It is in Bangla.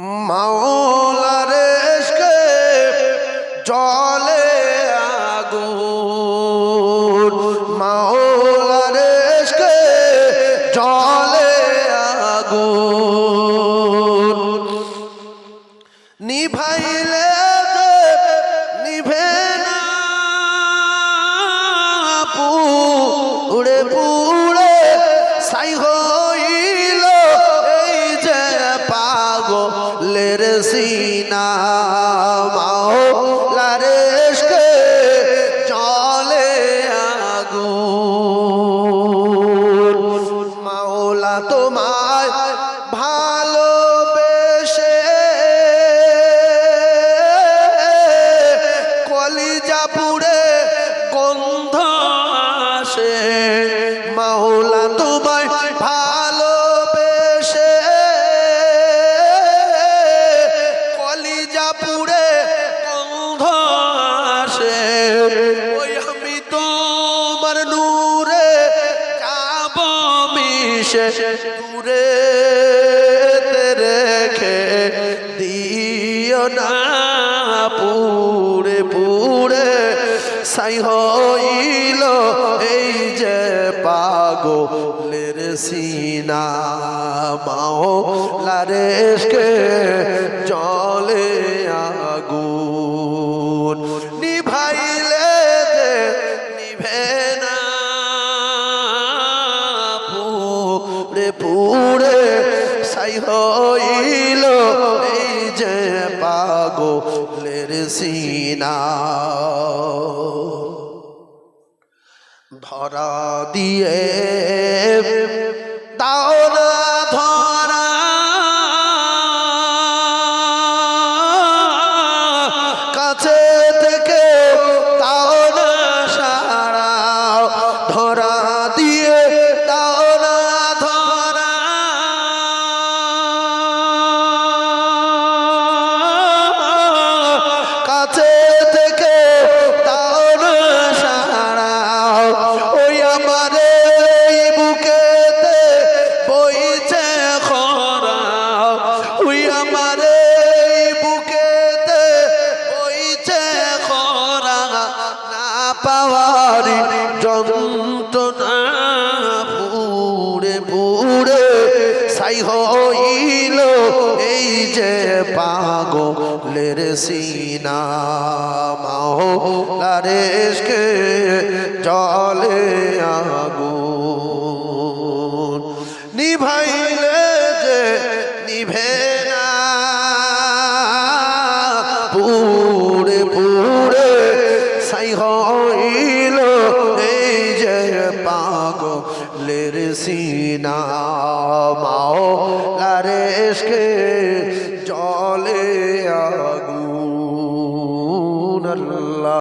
মাওলার এসকে জলে আগুন। মাওলার এসকে জলে আগুন। পাগলের সিনা মাওলার এসকে চলে আগুন। মাওলা তোমায় ভালোবেসে কলিজা পুড়ে গন্ধ মিশে দূরে রেখে দিও না পুরে পুরে সাই হইল এই যে পাগলের সিনা মাও লারেশকে জলে পুরে সাই হইল এই যে পাগলের সিনা। ধরা দিয়ে দাও আমার বুকেতে বইছে খরা না পাওয়ারি যন্ত্রণা। পুড়ে পুড়ে সাই হইল এই যে পাগলের সিনা। মাহলারেশকে জলে পুড়ে পুরে সাই হইল এই যে পাগলের সিনা। মাও লারেশকে জলে আগুন আল্লাহ।